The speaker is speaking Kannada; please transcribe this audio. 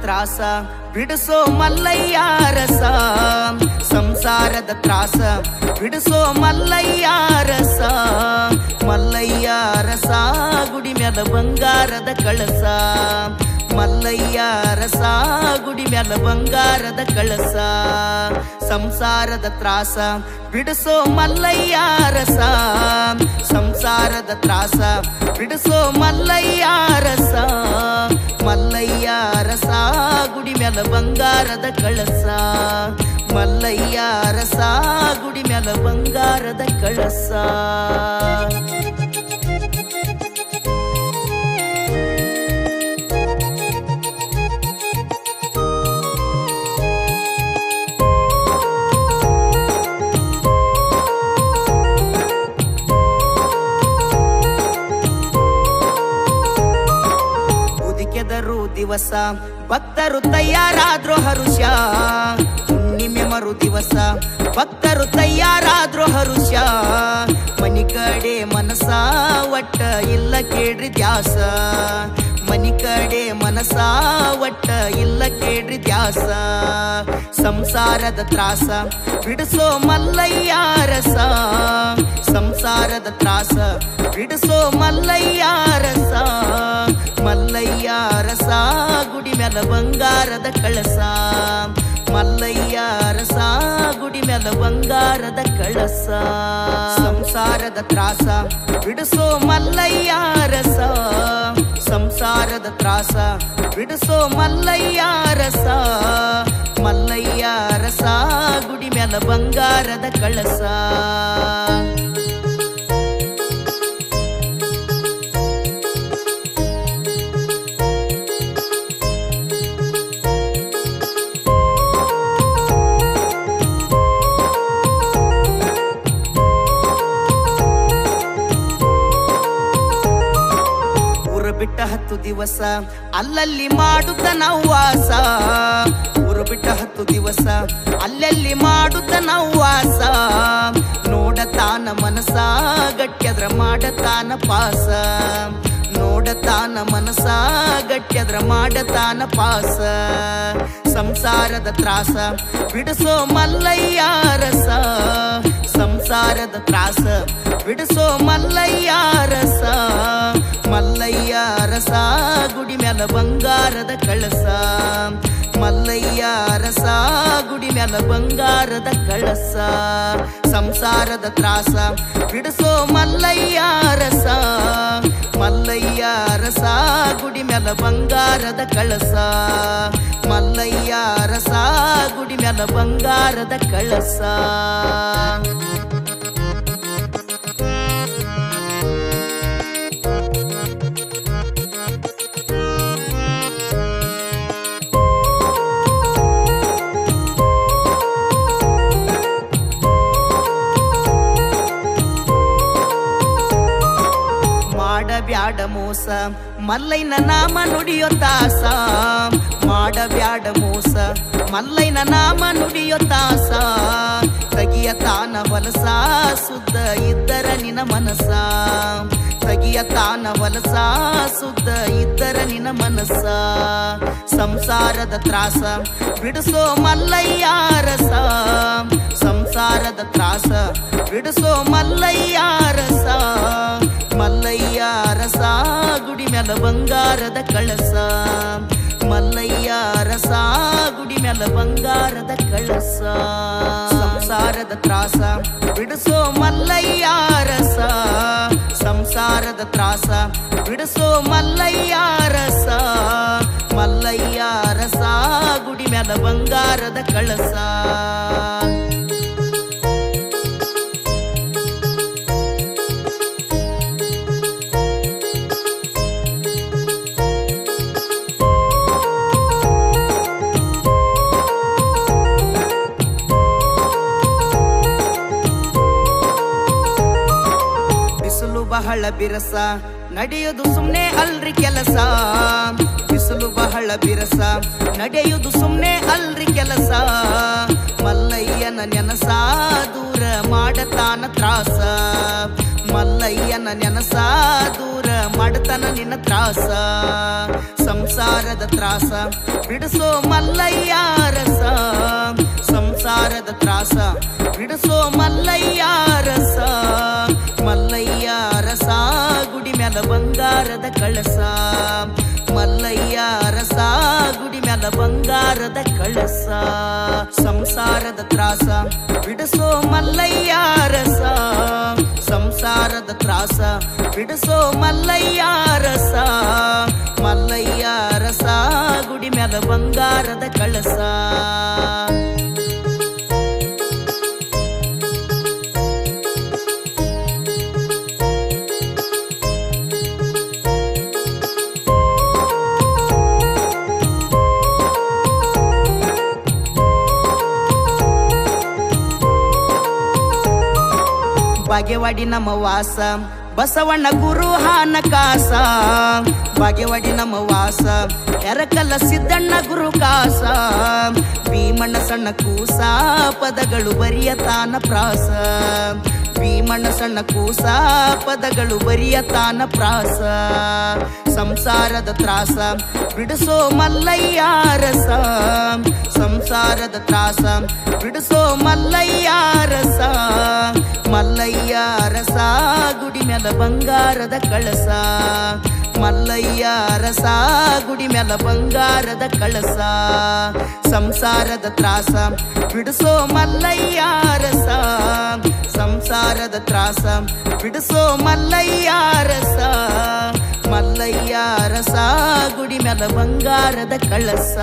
ಸಂಸಾರದ ತ್ರಾಸ ಬಿಡಿಸೋ ಮಲ್ಲಯ್ಯ ರಸ ಸಂಸಾರದ ತ್ರಾಸ ಬಿಡಿಸೋ ಮಲ್ಲಯ್ಯ ರಸ ಮಲ್ಲಯ್ಯ ರಸ ಗುಡಿ ಮ್ಯಾಲ ಬಂಗಾರದ ಕಳಸ ಮಲ್ಲಯ್ಯ, ರಸ, ಗುಡಿ ಮ್ಯಾಲ ಬಂಗಾರದ ಕಳಸ, ಸಂಸಾರದ ತ್ರಾಸ. ಬಿಡಿಸೋ ಮಲ್ಲಯ್ಯ, ರಸ, ಸಂಸಾರದ ತ್ರಾಸ. ಬಿಡಿಸೋ ಮಲ್ಲಯ್ಯ, ರಸ ಮಲ್ಲಯ್ಯ, ರಸ, ಗುಡಿ ಮ್ಯಾಲ ಬಂಗಾರದ ಕಳಸ. ಮಲ್ಲಯ್ಯ, ರಸ, ಗುಡಿ ಮ್ಯಾಲ ಬಂಗಾರದ ಕಳಸ. ದಿವಸ. ಭಕ್ತರು ತಯಾರಾದ್ರು ಹರುಷ ಹುಣ್ಣಿಮೆ ಮರು ದಿವಸ ಭಕ್ತರು ತಯಾರಾದ್ರು ಹರುಷ ಮನಿ ಕಡೆ ಮನಸ ಒಟ್ಟ ಇಲ್ಲ ಕೇಳ್ರಿ ದ್ಯಾಸ. ಮನಿ ಕಡೆ ಮನಸ ಒಟ್ಟ ಇಲ್ಲ ಕೇಳ್ರಿ ದ್ಯಾಸ. ಸಂಸಾರದ ತ್ರಾಸ. ಬಿಡಿಸೋ ಮಲ್ಲಯ್ಯಾರಸ. ಸಂಸಾರದ ತ್ರಾಸ. ಬಿಡಿಸೋ ಮಲ್ಲಯ್ಯ ರಸ ಮಲ್ಲಯ್ಯ, ರಸ, ಗುಡಿ ಮ್ಯಾಲ ಬಂಗಾರದ ಕಳಸ. ಮಲ್ಲಯ್ಯ, ರಸ, ಗುಡಿ ಮ್ಯಾಲ ಬಂಗಾರದ ಕಳಸ. ಸಂಸಾರದ ತ್ರಾಸ, ಬಿಡಿಸೋ ಮಲ್ಲಯ್ಯ, ರಸ. ಸಂಸಾರದ ತ್ರಾಸ, ಬಿಡಿಸೋ ಮಲ್ಲಯ್ಯ, ರಸ. ಮಲ್ಲಯ್ಯ, ರಸ, ಗುಡಿ ಮ್ಯಾಲ ಬಂಗಾರದ ಕಳಸ. ದಿವಸ, ಅಲ್ಲಲ್ಲಿ ಮಾಡುತ್ತ ನಾವು ವಾಸ ಊರು ಬಿಟ್ಟ ಹತ್ತು ದಿವಸ, ಅಲ್ಲಲ್ಲಿ ಮಾಡುತ್ತ ನಾವು ವಾಸ ನೋಡತಾನ ಮನಸ, ಗಟ್ಯದ್ರ ಮಾಡತಾನ ಪಾಸ. ನೋಡತಾನ ಮನಸ, ಗಟ್ಯದ್ರ ಮಾಡತಾನ ಪಾಸ. ಸಂಸಾರದ ತ್ರಾಸ, ಬಿಡಿಸೋ ಮಲ್ಲಯ್ಯ ರಸ ಸಂಸಾರದ ತ್ರಾಸ ಬಿಡಿಸೋ ಮಲ್ಲಯ್ಯ ರಸ ಮಲ್ಲಯ್ಯ ರಸ ಗುಡಿ ಮ್ಯಾಲ ಬಂಗಾರದ ಕಳಸ ಮಲ್ಲಯ್ಯ ರಸ ಗುಡಿ ಮ್ಯಾಲ ಬಂಗಾರದ ಕಳಸ ಸಂಸಾರದ ತ್ರಾಸ ಬಿಡಿಸೋ ಮಲ್ಲಯ್ಯ ರಸ ಮಲ್ಲಯ್ಯ ರಸ ಗುಡಿ ಮ್ಯಾಲ ಬಂಗಾರದ ಕಳಸ ಮಲ್ಲಯ್ಯ ರಸ ಗುಡಿ ಮ್ಯಾಲ ಬಂಗಾರದ ಕಳಸ ಮೋಸ. ಮಲ್ಲೈನ ನಾಮ ನುಡಿಯೋ ತಾಸ. ಮಾಡಬ್ಯಾಡ ಮೋಸ. ಮಲ್ಲೈನ ನಾಮ ನುಡಿಯೋ ತಾಸ. ತಗಿಯ ತಾನ ವಲಸ ಸುದ್ದ ಇದ್ದರ ನಿನ ಮನಸ. ತಗಿಯ ತಾನ ವಲಸ ಸುದ್ದ ಇದ್ದರ ನಿನ ಮನಸ. ಸಂಸಾರದ ತ್ರಾಸ. ಬಿಡಿಸೋ ಮಲ್ಲಯ್ಯ ರಸ. ಸಂಸಾರದ ತ್ರಾಸ. ಬಿಡಿಸೋ ಮಲ್ಲಯ್ಯ ಮ್ಯಾಲ ಬಂಗಾರದ ಕಳಸ ಮಲ್ಲಯ್ಯ ರಸ ಗುಡಿ ಮ್ಯಾಲ ಬಂಗಾರದ ಕಳಸ ಸಂಸಾರದ ತ್ರಾಸ ಬಿಡಿಸೋ ಮಲ್ಲಯ್ಯ ರಸ ಸಂಸಾರದ ತ್ರಾಸ ಬಿಡಿಸೋ ಮಲ್ಲಯ್ಯ ರಸ ಮಲ್ಲಯ್ಯ ರಸ ಗುಡಿ ಮ್ಯಾಲ ಬಂಗಾರದ ಕಳಸ ಬಹಳ ಬಿರಸ. ನಡೆಯೋದು ಸುಮ್ನೆ ಅಲ್ರಿ ಕೆಲಸ. ಬಿಸಿಲು ಬಹಳ ಬಿರಸ. ನಡೆಯೋದು ಸುಮ್ನೆ ಅಲ್ರಿ ಕೆಲಸ. ಮಲ್ಲಯ್ಯನ ನೆನಸ ದೂರ ಮಾಡತಾನ ತ್ರಾಸ. ಮಲ್ಲಯ್ಯನ ನೆನಸ ದೂರ ಮಾಡತಾನ ನಿನ್ನ ತ್ರಾಸ. ಸಂಸಾರದ ತ್ರಾಸ. ಬಿಡಿಸೋ ಮಲ್ಲಯ್ಯ ಬಂಗಾರದ ಕಳಸ, ಸಂಸಾರದ ತ್ರಾಸ, ಬಿಡಿಸೋ ಮಲ್ಲಯ್ಯ ರಸ ಸಂಸಾರದ ತ್ರಾಸ, ಬಿಡಿಸೋ ಮಲ್ಲಯ್ಯ ರಸ ಮಲ್ಲಯ್ಯ ರಸ ಗುಡಿ ಮ್ಯಾಲ ಬಂಗಾರದ ಕಳಸ. ಬಾಗೇವಾಡಿ ನಮ್ಮ ವಾಸ. ಬಸವಣ್ಣ ಗುರು ಹಾನ ಕಾಸ. ಬಾಗೇವಾಡಿ ನಮ್ಮ ವಾಸ. ಎರಕಲ್ಲ ಸಿದ್ದಣ್ಣ ಗುರು ಕಾಸ. ಭೀಮಣ್ಣ ಸಣ್ಣ ಕೂಸ. ಪದಗಳು ಬರಿಯ ತಾನ ಪ್ರಾಸ. ಭೀಮಣ್ಣ ಸಣ್ಣ ಕೂಸ, ಪದಗಳು ಬರಿಯ ತಾನ ಪ್ರಾಸ, ಸಂಸಾರದ ತ್ರಾಸ, ಬಿಡಿಸೋ ಮಲ್ಲಯ್ಯ ರಸ, ಸಂಸಾರದ ತ್ರಾಸ, ಬಿಡಿಸೋ ಮಲ್ಲಯ್ಯ ರಸ ಮಲ್ಲಯ್ಯ ರಸ, ಗುಡಿ ಮೇಲೆ ಬಂಗಾರದ ಕಳಸ ಮಲ್ಲಯ್ಯ ರಸ ಗುಡಿ ಮ್ಯಾಲ ಬಂಗಾರದ ಕಳಸ ಸಂಸಾರದ ತ್ರಾಸ ಬಿಡಿಸೋ ಮಲ್ಲಯ್ಯ ರಸ ಸಂಸಾರದ ತ್ರಾಸ ಬಿಡಿಸೋ ಮಲ್ಲಯ್ಯ ರಸ ಮಲ್ಲಯ್ಯ ರಸ ಗುಡಿ ಮ್ಯಾಲ ಬಂಗಾರದ ಕಳಸ